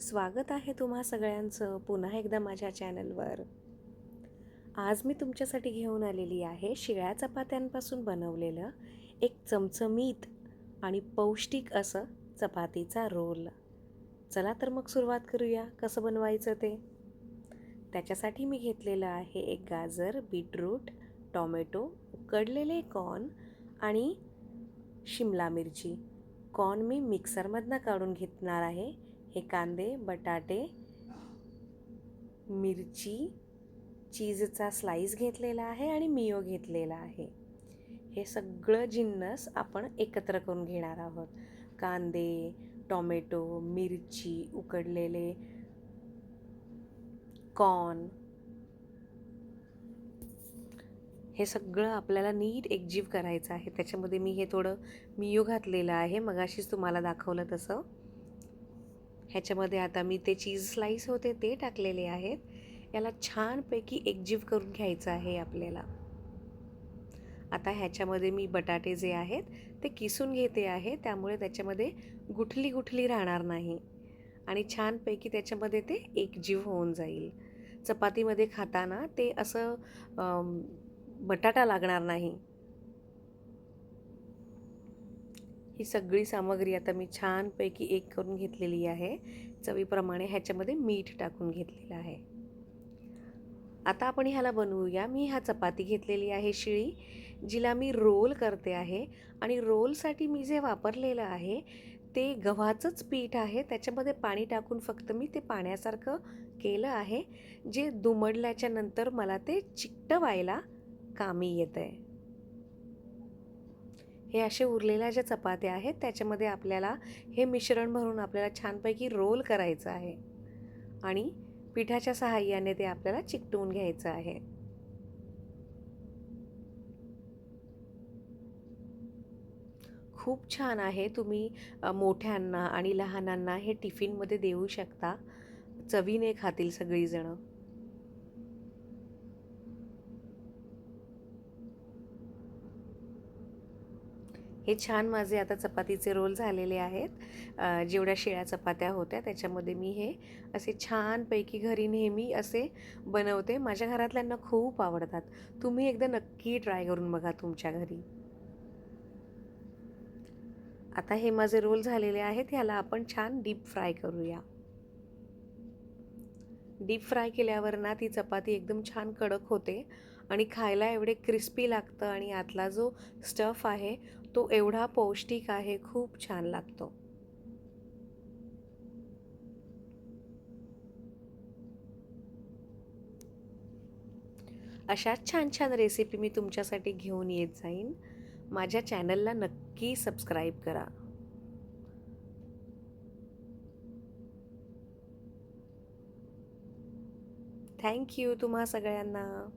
स्वागत आहे तुम्हा सगळ्यांचं पुन्हा एकदा माझ्या चॅनलवर. आज मी तुमच्यासाठी घेऊन आलेली आहे शिळ्या चपात्यांपासून बनवलेलं एक चमचमीत आणि पौष्टिक असं चपातीचा रोल. चला तर मग सुरुवात करूया कसं बनवायचं ते? त्याच्यासाठी मी घेतलेलं आहे एक गाजर बीटरूट टॉमॅटो उकडलेले कॉर्न आणि शिमला मिरची. कॉर्न मी मिक्सरमधनं काढून घेतणार आहे. हे कांदे बटाटे मिरची चीजचा स्लाईस घेतलेला आहे आणि मियो घेतलेला आहे. हे सगळं जिन्नस आपण एकत्र करून घेणार आहोत. कांदे टॉमॅटो मिरची उकडलेले कॉर्न हे सगळं आपल्याला नीट एकजीव करायचं आहे. त्याच्यामध्ये मी हे थोडं मियो घातलेलं आहे. मगाशीच तुम्हाला दाखवलं तसं. ह्याच्यामध्ये आता मी ते चीज स्लाईस होते ते टाकलेले आहेत. याला छानपैकी एकजीव करून घ्यायचं आहे आपल्याला. आता ह्याच्यामध्ये मी बटाटे जे आहेत ते किसून घेते आहे. त्यामुळे त्याच्यामध्ये गुठली गुठली राहणार नाही. आणि छानपैकी त्याच्यामध्ये ते एकजीव होऊन जाईल. चपातीमध्ये खाताना ते असं बटाटा लागणार नाही. ही सगळी सामग्री आता मी छानपैकी एक करून घेतलेली आहे. चवीप्रमाणे ह्याच्यामध्ये मीठ टाकून घेतलेलं आहे. आता आपण ह्याला बनवूया. मी हा चपाती घेतलेली आहे शिळी जिला मी रोल करते आहे आणि रोलसाठी मी जे वापरलेलं आहे ते गव्हाचंच पीठ आहे. त्याच्यामध्ये पाणी टाकून फक्त मी ते पाण्यासारखं केलं आहे जे दुमडल्याच्या नंतर मला ते चिकटवायला कामी येतं आहे हे असे उरलेल्या ज्या चपात्या आहेत त्याच्यामध्ये आपल्याला हे मिश्रण भरून आपल्याला छानपैकी रोल करायचं आहे. आणि पिठाच्या सहाय्याने ते आपल्याला चिकटवून घ्यायचं आहे. खूप छान आहे. तुम्ही मोठ्यांना आणि लहानांना हे टिफिनमध्ये देऊ शकता. चवीने खातील सगळीजणं. हे छान माझे आता चपातीचे रोल झालेले आहेत. जेवढ्या शिळ्या चपात्या होत्या त्याच्यामध्ये मी हे असे छानपैकी घरी नेहमी असे बनवते. माझ्या घरातल्यांना खूप आवडतात. तुम्ही एकदा नक्की ट्राय करून बघा तुमच्या घरी. आता हे माझे रोल झालेले आहेत. ह्याला आपण छान डीप फ्राय करूया. डीप फ्राय केल्यावर ना ती चपाती एकदम छान कडक होते. आणि खायला एवढे क्रिस्पी लागतं आणि आतला जो स्टफ आहे तो एवढा पौष्टिक आहे खूप छान लागतो. अशाच छान छान रेसिपी मी तुमच्यासाठी घेऊन येत जाईन. माझ्या चॅनलला नक्की सबस्क्राईब करा. थँक्यू तुम्हा सगळ्यांना.